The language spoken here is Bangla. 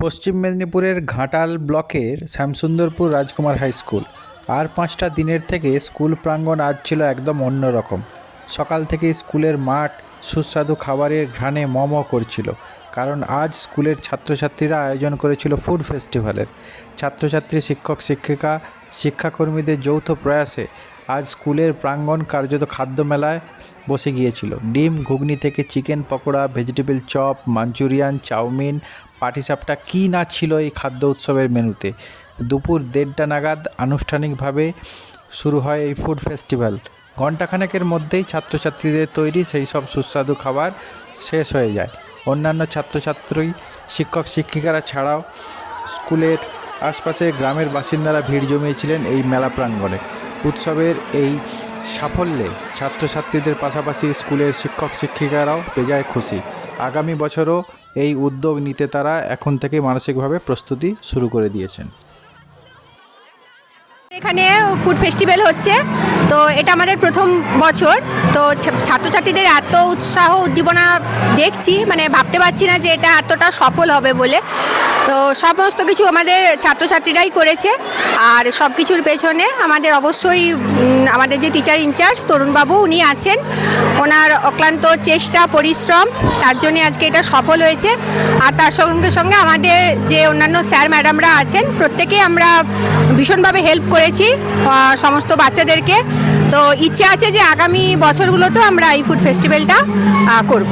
পশ্চিম মেদিনীপুরের ঘাটাল ব্লকের শ্যামসুন্দরপুর রাজকুমার হাই স্কুল। আর পাঁচটা দিনের থেকে স্কুল প্রাঙ্গণ আজ ছিল একদম অন্যরকম সকাল থেকে স্কুলের মাঠ সুস্বাদু খাবারের ঘ্রাণে ম ম করছিল, কারণ আজ স্কুলের ছাত্রছাত্রীরা আয়োজন করেছিল ফুড ফেস্টিভ্যালের। ছাত্রছাত্রী, শিক্ষক, শিক্ষিকা, শিক্ষাকর্মীদের যৌথ প্রয়াসে আজ স্কুলের প্রাঙ্গণ কার্যত খাদ্য মেলায় বসে গিয়েছিল। ডিম, ঘুগনি থেকে chicken pakora, vegetable chop, Manchurian, chowmein, পাটিসাপটা কী না ছিল এই খাদ্য উৎসবের মেনুতে? দুপুর দেড়টা নাগাদ আনুষ্ঠানিকভাবে শুরু হয় এই ফুড ফেস্টিভ্যাল। ঘণ্টাখানেকের মধ্যেই ছাত্রছাত্রীদের তৈরি সেই সব সুস্বাদু খাবার শেষ হয়ে যায়। অন্যান্য ছাত্রছাত্রী, শিক্ষক, শিক্ষিকারা ছাড়াও স্কুলের আশপাশে গ্রামের বাসিন্দারা ভিড় জমিয়েছিলেন এই মেলা প্রাঙ্গণে। উৎসবের এই সাফল্যে ছাত্রছাত্রীদের পাশাপাশি স্কুলের শিক্ষক শিক্ষিকারাও বেজায় খুশি। আগামী বছরও এই উদ্যোগ নিতে তারা এখন থেকে মানসিকভাবে প্রস্তুতি শুরু করে দিয়েছেন। এখানে ফুড ফেস্টিভ্যাল হচ্ছে। তো এটা আমাদের প্রথম বছর। তো ছাত্রছাত্রীদের এত উৎসাহ, উদ্দীপনা দেখছি মানে ভাবতে পারছি না যে এটা এতটা সফল হবে বলে। তো সমস্ত কিছু আমাদের ছাত্রছাত্রীরাই করেছে। আর সব কিছুর পেছনে আমাদের অবশ্যই আমাদের যে টিচার ইনচার্জ তরুণবাবু, উনি আছেন। ওনার অক্লান্ত চেষ্টা, পরিশ্রম, তার জন্য আজকে এটা সফল হয়েছে। আর তার সঙ্গে সঙ্গে আমাদের যে অন্যান্য স্যার ম্যাডামরা আছেন প্রত্যেকেই আমরা ভীষণভাবে হেল্প করেছি। আহ, সমস্ত বাচ্চাদেরকে। তো ইচ্ছে আছে যে আগামী বছরগুলোতেও আমরা এই ফুড ফেস্টিভ্যালটা করব।